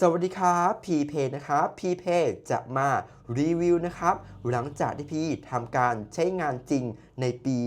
สวัสดีครับพีเพนะครับพีเพจะมารีวิวนะครับ หลังจากที่พี่ทำการใช้งานจริงในปี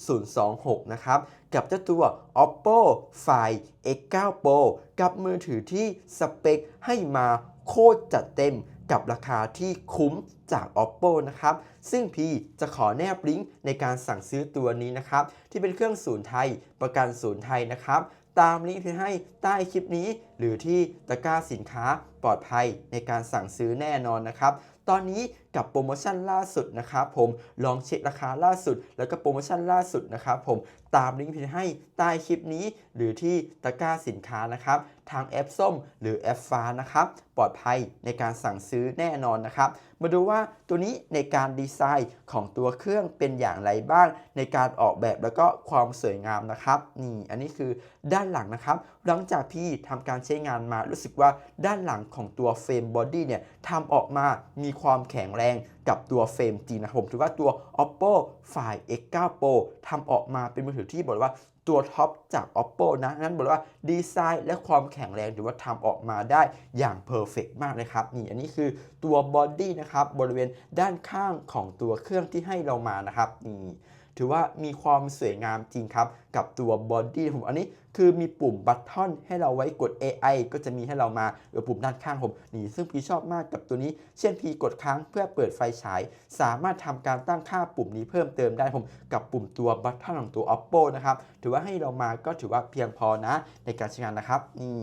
2026 นะครับ กับเจ้าตัว oppo find x9 pro กับมือถือที่สเปคให้มาโคตรจัดเต็มกับราคาที่คุ้มจาก oppo นะครับ ซึ่งพี่จะขอแนบลิงก์ในการสั่งซื้อตัวนี้นะครับ ที่เป็นเครื่องศูนย์ไทยประกันศูนย์ไทยนะครับ ตามลิงก์ที่ให้ใต้คลิปนี้ หรือที่ตะกร้าสินค้าปลอดภัยในการสั่งซื้อแน่นอนนะครับ ตอนนี้กับโปรโมชั่นล่าสุดนะครับผมลองเช็คราคาล่าสุด แล้วก็โปรโมชั่นล่าสุดนะครับผม ตามลิงก์ที่ให้ใต้คลิปนี้ หรือที่ตะกร้าสินค้านะครับ ทางแอปส้มหรือแอปฟ้านะครับ ปลอดภัยในการสั่งซื้อแน่นอนนะครับ มาดูว่าตัวนี้ในการดีไซน์ของตัวเครื่องเป็นอย่างไรบ้าง ในการออกแบบแล้วก็ความสวยงามนะครับ นี่อันนี้คือด้านหลังนะครับ หลังจากพี่ทำการใช้งานมารู้สึกว่าด้านหลังของตัวเฟรมบอดี้เนี่ยทำออกมามีความแข็งแรง กับตัวเฟรมจริงนะผมถือว่าตัว oppo find x9 pro ทำออกมาเป็นมือถือที่บอกเลยว่า ตัวท็อปจาก oppo นะ นั้นบอกเลยว่าดีไซน์และความแข็งแรงถือว่าทำออกมาได้อย่างเพอร์เฟกมากเลยครับ นี่อันนี้คือตัวบอดี้นะครับบริเวณด้านข้างของตัวเครื่องที่ให้เรามานะครับนี่ถือว่ามีความสวยงามจริงครับ กับตัวบอดี้ผมอันนี้คือมีปุ่มบัตทอนให้เราไว้กด AI ก็จะมีให้เรามาหรือปุ่มด้านข้างผมนี่ซึ่งพี่ชอบมากกับตัวนี้ เช่นพี่กดค้างเพื่อเปิดไฟฉาย สามารถทำการตั้งค่าปุ่มนี้เพิ่มเติมได้ผมกับปุ่มตัวบัตทอนของตัว oppo นะครับถือว่าว่าให้เรามาก็ถือว่าเพียงพอนะในการใช้งานนะครับนี่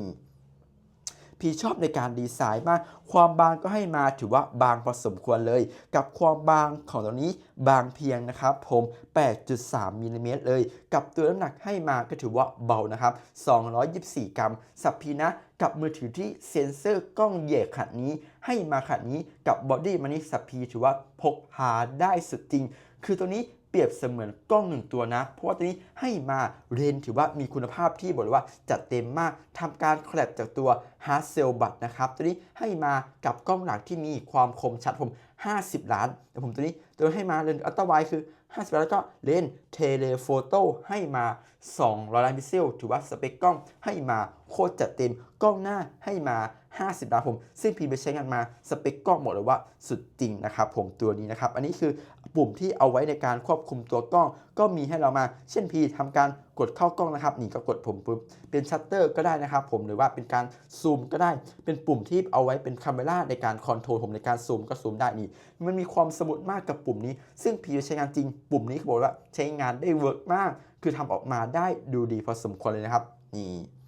พี่ชอบในการดีไซน์มาก ความบางก็ให้มาถือว่าบางพอสมควรเลย กับความบางของตัวนี้บางเพียงนะครับผม 8.3มิลลิเมตรเลย กับตัวน้ำหนักให้มาก็ถือว่าเบานะครับ 224 กรัม สับพีนะกับมือถือที่เซ็นเซอร์กล้องเหย่ขนาดนี้ ให้มาขนาดนี้กับบอดี้มันนี่สับพีถือว่าพกพาได้สุดจริง คือตัวนี้ เปรียบเสมือนกล้องหนึ่งตัวนะ เพราะว่าตัวนี้ให้มาเรนถือว่ามีคุณภาพที่บอกเลยว่าจัดเต็มมากทำการแคลบจากตัว h a r d c e l l บัตนะครับ ตัวนี้ให้มากับกล้องหลักที่มีความคมชัดผม 50 ล้านแต่ผมตัวนี้ตัวให้มาเลนอัลตร้าไวคือ 50 ล้านแล้วก็เลนเทเลโฟโต้ให้มา 200 ล้านพิกเซลถือว่าสเปคกล้องให้มาโคตรจัดเต็มกล้องหน้าให้มา 50 ล้านผม ซึ่งพีไปใช้งานมาสเปคกล้องบอกเลยว่าสุดจริงนะครับผมตัวนี้นะครับ อันนี้คือ ปุ่มที่เอาไว้ในการควบคุมตัวกล้อง ก็มีให้เรามา เช่นพีทำการกดเข้ากล้องนะครับนี่ก็กดผมปุ๊บเป็นชัตเตอร์ก็ได้นะครับ ผมหรือว่าเป็นการซูมก็ได้ เป็นปุ่มที่เอาไว้เป็นคาเมราในการคอนโทรลผมในการซูมก็ซูมได้นี่ มันมีความสมูทมากกับปุ่มนี้ ซึ่งพีใช้งานจริง ปุ่มนี้เขาบอกว่าใช้งานได้เวิร์กมาก คือทำออกมาได้ดูดีพอสมควรเลยนะครับนี่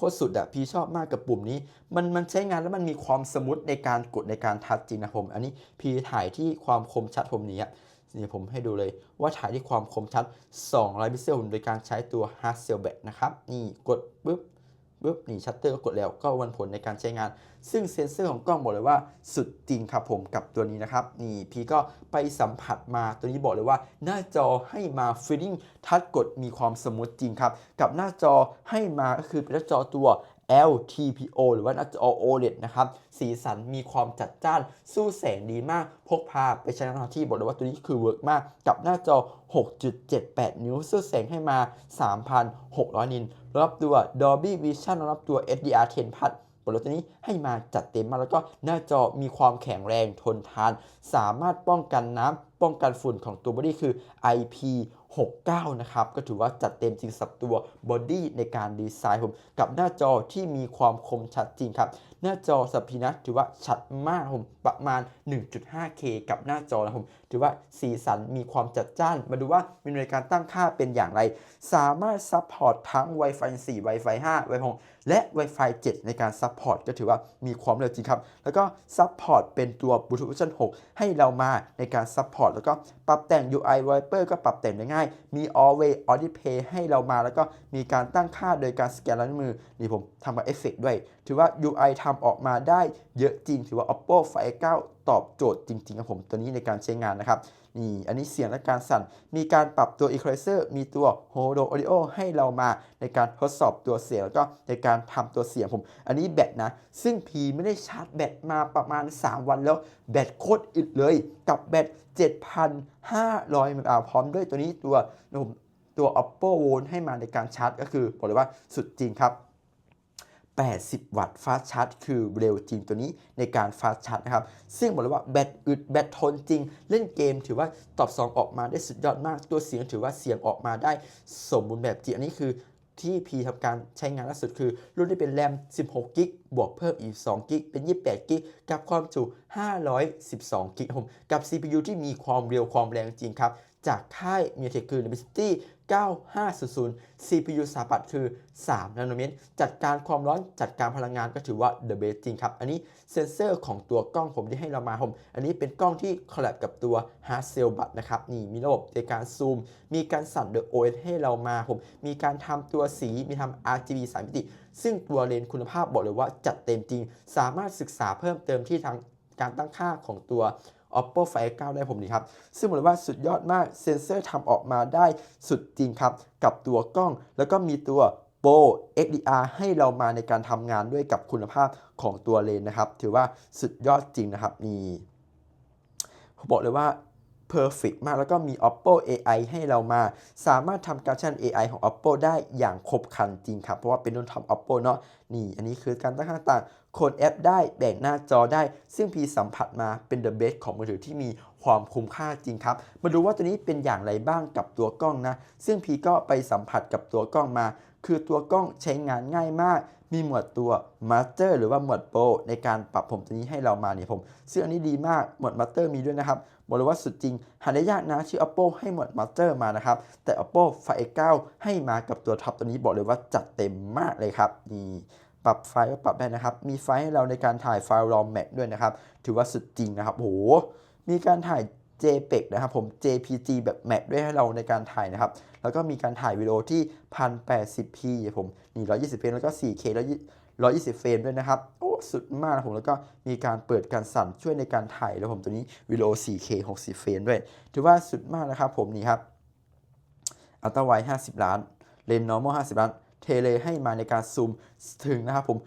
คตรสุดอะพี่ชอบมากกับปุ่มนี้ มันมันใช้งานแล้วมันมีความสมูทในการกดในการทัดจริงนะผม อันนี้พี่ถ่ายที่ความคมชัดผมนี้อะนี่ผมให้ดูเลยว่าถ่ายที่ความคมชัด200พิกเซลโดยการใช้ตัว h a r d c e l l b a t นะครับ นี่กดปุ๊บ ปุ๊บนี่ชัตเตอร์ก็กดแล้วก็วันผลในการใช้งาน ซึ่งเซ็นเซอร์ของกล้องบอกเลยว่าสุดจริงครับผมกับตัวนี้นะครับ นี่พี่ก็ไปสัมผัสมาตัวนี้บอกเลยว่า หน้าจอให้มาฟีลลิ่งทัชกดมีความสมูทจริงครับ กับหน้าจอให้มาก็คือเป็นหน้าจอตัว LTPO หรือว่าหน้าจอ OLED นะครับ สีสันมีความจัดจ้าน สู้แสงดีมาก พกพาไปใช้งานที่บอกเลยว่าตัวนี้คือเวิร์กมาก กับหน้าจอ 6.78 นิ้วสู้แสงให้มา 3,600 นินรับตัว Dolby Vision รับตัว HDR10 พัดบนรถตัวนี้ให้มาจัดเต็มมากแล้วก็หน้าจอมีความแข็งแรงทนทาน สามารถป้องกันน้ำป้องกันฝุ่นของตัวบอดี้คือ IP 69 นะครับ ก็ถือว่าจัดเต็มจริงสับตัวบอดี้ในการดีไซน์ผมกับหน้าจอที่มีความคมชัดจริงครับ หน้าจอสับพีนะถือว่าชัดมากผมประมาณ 1.5K กับหน้าจอนะผมถือว่าสีสันมีความจัดจ้าน มาดูว่ามีในการตั้งค่าเป็นอย่างไร สามารถซัพพอร์ตทั้ง Wi-Fi 4 Wi-Fi 5 Wi-Fi 6และ Wi-Fi 7 ในการซัพพอร์ตก็ถือว่ามีความเร็วจริงครับ แล้วก็ซัพพอร์ตเป็นตัว Bluetooth 6ให้เรามาในการซัพพอร์ตแล้วก็ปรับแต่ง UI Wiper ก็ปรับแต่งได้ง่ายมี Always audit Play ให้เรามาแล้วก็มีการตั้งค่าโดยการสแกนลายนิ้วมือ นี่ผมทำกับเอฟเฟกด้วย ถือว่า UI ทำออกมาได้เยอะจริง ถือว่า Oppo Find 9 ตอบโจทย์จริงๆครับผมตัวนี้ในการใช้งานนะครับนี่อันนี้เสียงและการสั่น มีการปรับตัว Equalizer มีตัว Holo Audio ให้เรามาในการทดสอบตัวเสียงแล้วก็ในการทำตัวเสียงผม อันนี้แบตนะ ซึ่งพีไม่ได้ชาร์จแบตมาประมาณ 3 วันแล้ว แบตโคตรอึดเลย กับแบต 7,500มิลลิแอมป์พร้อมด้วยตัวนี้ตัวตัว Oppo Volt ให้มาในการชาร์จก็คือบอกเลยว่าสุดจริงครับ 80 วัตต์ฟาสชาร์จคือเร็วจริงตัวนี้ในการฟาสชาร์จนะครับ ซึ่งบอกเลยว่าแบตอึดแบตทนจริง เล่นเกมถือว่าตอบ2องออกมาได้สุดยอดมาก ตัวเสียงถือว่าเสียงออกมาได้สมบูรณ์แบบจริง อันนี้คือที่พีทำการใช้งานล่าสุดคือ รุ่นที่เป็นแรม 16 กิก บวกเพิ่มอีก 2 กิก เป็น 28 กิก กับความจุ 512 กิกผม กับ CPU ที่มีความเร็วความแรงจริงครับ จากค่าย MediaTek คือ Dimensity 9500 CPU สถาปัตย์คือ 3 นาโนเมตร จัดการความร้อนจัดการพลังงานก็ถือว่า the best จริงครับ อันนี้เซนเซอร์ของตัวกล้องผมที่ให้เรามาผม อันนี้เป็นกล้องที่คอลแลบกับตัว Hard c e l l b u d นะครับ นี่มีระบบในการซูม มีการสั่น The OS ให้เรามาผม มีการทำตัวสี มีทำ RGB 3มิติ ซึ่งตัวเลนส์คุณภาพบอกเลยว่าจัดเต็มจริง สามารถศึกษาเพิ่มเติมที่ทางการตั้งค่าของตัว Oppo Find 9ได้ผมดีครับ ซึ่งบอกเลยว่าสุดยอดมากเซนเซอร์ทำออกมาได้สุดจริงครับ กับตัวกล้อง แล้วก็มีตัว Pro XDR ให้เรามาในการทำงานด้วยกับคุณภาพของตัวเลนนะครับ ถือว่าสุดยอดจริงนะครับนี่ผมบอกเลยว่า perfect มาก แล้วก็มี Oppo AI ให้เรามา สามารถทำการใช้ AI ของ Oppo ได้อย่างครบครันจริงครับ เพราะว่าเป็นรุ่นท็อป Oppo เนาะนี่ อันนี้คือการตั้งค่าต่างโคนแอปได้แบ่งหน้าจอได้ ซึ่งพีสัมผัสมาเป็น the best ของมือถือที่มีความคุ้มค่าจริงครับ มาดูว่าตัวนี้เป็นอย่างไรบ้างกับตัวกล้องนะ ซึ่งพีก็ไปสัมผัสกับตัวกล้องมา คือตัวกล้องใช้งานง่ายมาก มีหมวดตัว Master หรือว่าหมวด Pro ในการปรับผมตัวนี้ให้เรามาเนี่ยผมซึ่งอันนี้ดีมากหมวด Master มีด้วยนะครับบอกเลยว่าสุดจริงหาได้ยากนะที่อ Oppo ให้หมวด Master มานะครับ แต่ Oppo Find X9 ให้มากับตัวท็อปตัวนี้บอกเลยว่าจัดเต็มมากเลยครับนี่ปรับไฟล์ก็ปรับได้นะครับ มีไฟล์ให้เราในการถ่ายไฟล์ RAW Max ด้วยนะครับ ถือว่าสุดจริงนะครับโหมีการถ่าย JPEG นะครับผม JPG แบบ Max ด้วยให้เราในการถ่ายนะครับ แล้วก็มีการถ่ายวิดีโอที่ 1080p ผมนี่120เฟรมแล้วก็ 4K 120 เฟรมด้วยนะครับ โอ้สุดมากนะผมแล้วก็มีการเปิดการสั่นช่วยในการถ่ายแล้วผมตัวนี้วิดีโอ 4K 60 เฟรมด้วย ถือว่าสุดมากนะครับผมนี่ครับอัลตร้าไว50 ล้าน เลนส์ normal 50 ล้านเทเลให้มาในการซูมถึงนะครับผม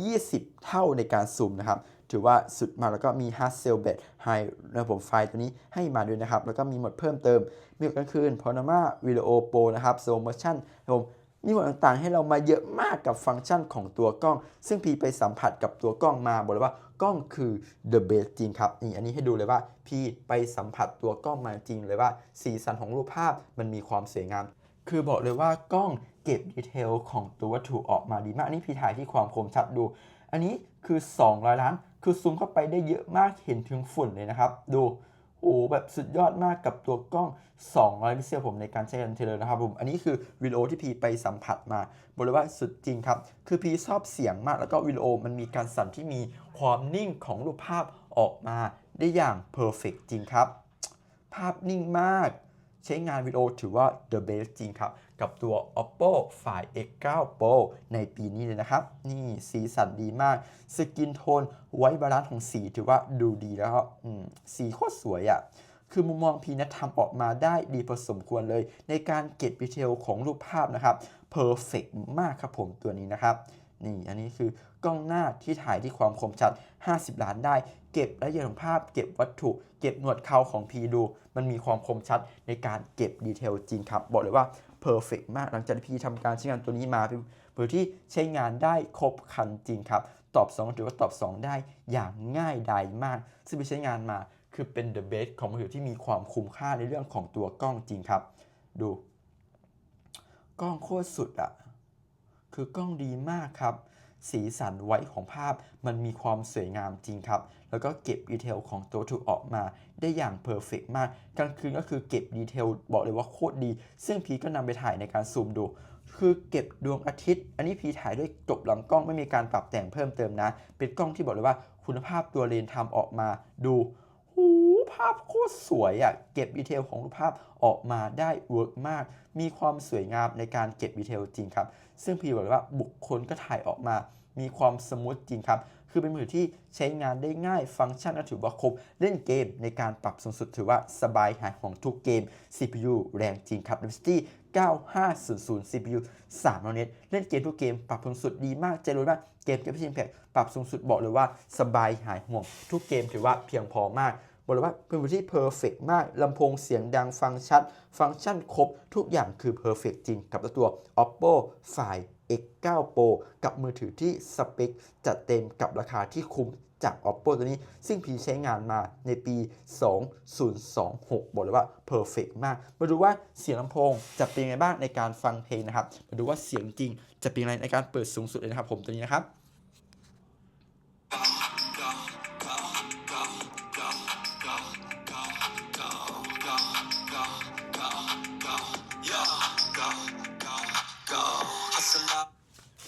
120 เท่าในการซูมนะครับ ถือว่าสุดมาแล้วก็มี Hard Cell Bed High นะครับผมไฟตัวนี้ให้มาด้วยนะครับ แล้วก็มีหมดเพิ่มเติม มีหมดกลางคืน Panorama Video Pro นะครับ Slow Motion นะครับผมมีหมดต่างๆ ให้เรามาเยอะมากกับฟังก์ชันของตัวกล้อง ซึ่งพีไปสัมผัสกับตัวกล้องมาบอกเลยว่ากล้องคือ the best จริงครับนี่อันนี้ให้ดูเลยว่าพี่ไปสัมผัสตัวกล้องมาจริงเลยว่าสีสันของรูปภาพมันมีความสวยงาม คือบอกเลยว่ากล้องเก็บดีเทลของตัววัตถุออกมาดีมากอันนี้พี่ถ่ายที่ความคมชัดดู อันนี้คือ 200 ล้าน คือซูมเข้าไปได้เยอะมากเห็นถึงฝุ่นเลยนะครับ ดูโอ้แบบสุดยอดมากกับตัวกล้อง 200 พิเซลผมในการใช้กันเทเลนะครับผม อันนี้คือวิดีโอที่พีไปสัมผัสมาบอกเลยว่าสุดจริงครับ คือพีชอบเสียงมากแล้วก็วิดีโอมันมีการสั่นที่มีความนิ่งของรูปภาพออกมาได้อย่างเพอร์เฟกจริงครับ ภาพนิ่งมาก ใช้งานวิดีโอถือว่า the best จริงครับ กับตัว oppo find x9 pro ในปีนี้เลยนะครับ นี่สีสันดีมาก สกินโทนไว้บาลานซ์ของสีถือว่าดูดีแล้วสีโคตรสวยอะ่ะคือมุมมองพีนะทำออกมาได้ดีพอสมควรเลย ในการเก็บดีเทลของรูปภาพนะครับ perfect มากครับผมตัวนี้นะครับนี่อันนี้คือกล้องหน้าที่ถ่ายที่ความคมชัด 50 ล้านได้ เก็บรายละเอียดของภาพ เก็บวัตถุ เก็บหนวดเขาของพีดู มันมีความคมชัดในการเก็บดีเทลจริงครับ บอกเลยว่า perfect มาก หลังจากที่พีทำการใช้งานตัวนี้มาเพื่อที่ใช้งานได้ครบครันจริงครับ ตอบ2ถือว่าตอบ 2 ได้อย่างง่ายดายมาก ซึ่งไปใช้งานมาคือเป็น the best ของมือถือที่มีความคุ้มค่าในเรื่องของตัวกล้องจริงครับ ดู กล้องโคตรสุดอะคือกล้องดีมากครับ สีสันไว้ของภาพ มันมีความสวยงามจริงครับ แล้วก็เก็บดีเทลของตัวถูกออกมา ได้อย่างเพอร์เฟกมากกลางคืนก็คือเก็บดีเทลบอกเลยว่าโคตรดี ซึ่งพีก็นำไปถ่ายในการซูมดู คือเก็บดวงอาทิตย์ อันนี้พีถ่ายด้วยจบหลำกล้องไม่มีการปรับแต่งเพิ่มเติมนะ เป็นกล้องที่บอกเลยว่าคุณภาพตัวเลนส์ทำออกมาดูหู ภาพโคตรสวยอะ่ะเก็บดีเทลของรูปภาพออกมาได้เวิร์กมาก มีความสวยงามในการเก็บดีเทลจริงครับ ซึ่งพี่บอกเลยว่าบุคคลก็ถ่ายออกมา มีความสมูทจริงครับ คือเป็นมือถือที่ใช้งานได้ง่ายฟังก์ชันถือว่าครบ เล่นเกมในการปรับสูงสุดถือว่าสบายหายของทุกเกม CPU แรงจริงครับ Dimensity 9500 CPU 3นาโนเนตเล่นเกมทุกเกม ปรับสูงสุดดีมากใจรู้มาเกมเกมพิชิงแพกปรับสูงสุดบอกเลยว่าสบายหายห่วงทุกเกมถือว่าเพียงพอมาก บอกเลยว่าเป็นมือที่เพอร์เฟกมากลำโพงเสียงดังฟังชัด ฟังก์ชันครบ ทุกอย่างคือเพอร์เฟกจริงกับตัว Oppo Find X9 Pro กับมือถือที่สเปคจัดเต็มกับราคาที่คุ้มจาก Oppo ตัวนี้ ซึ่งพีใช้งานมาในปี 2026 บอกเลยว่า perfect มาก มาดูว่าเสียงลำโพงจะเป็นยังไงบ้างในการฟังเพลงนะครับ มาดูว่าเสียงจริงจะเป็นยังไงในการเปิดสูงสุดเลยนะครับผมตัวนี้นะครับ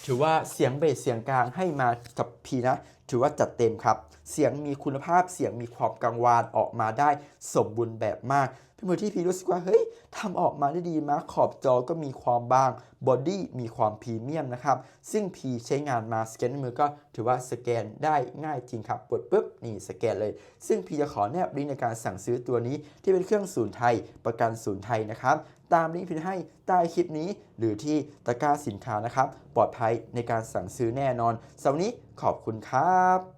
ถือว่าเสียงเบสเสียงกลางให้มากับพีนะ ถือว่าจัดเต็มครับ เสียงมีคุณภาพเสียงมีความกังวานออกมาได้สมบูรณ์แบบมาก เป็นมือที่พีรู้สึกว่าเฮ้ยทำออกมาได้ดีมากขอบจอก็มีความบางบอดี้มีความพรีเมียมนะครับ ซึ่งพีใช้งานมาสแกนมือก็ถือว่าสแกนได้ง่ายจริงครับกดปุ๊บนี่สแกนเลย ซึ่งพีจะขอแนบลิงก์ในการสั่งซื้อตัวนี้ที่เป็นเครื่องศูนย์ไทยประกันศูนย์ไทยนะครับตามลิงก์พิมพ์ให้ใต้คลิปนี้ หรือที่ตะกร้าสินค้านะครับ ปลอดภัยในการสั่งซื้อแน่นอนสำหรับวันนี้ขอบคุณครับ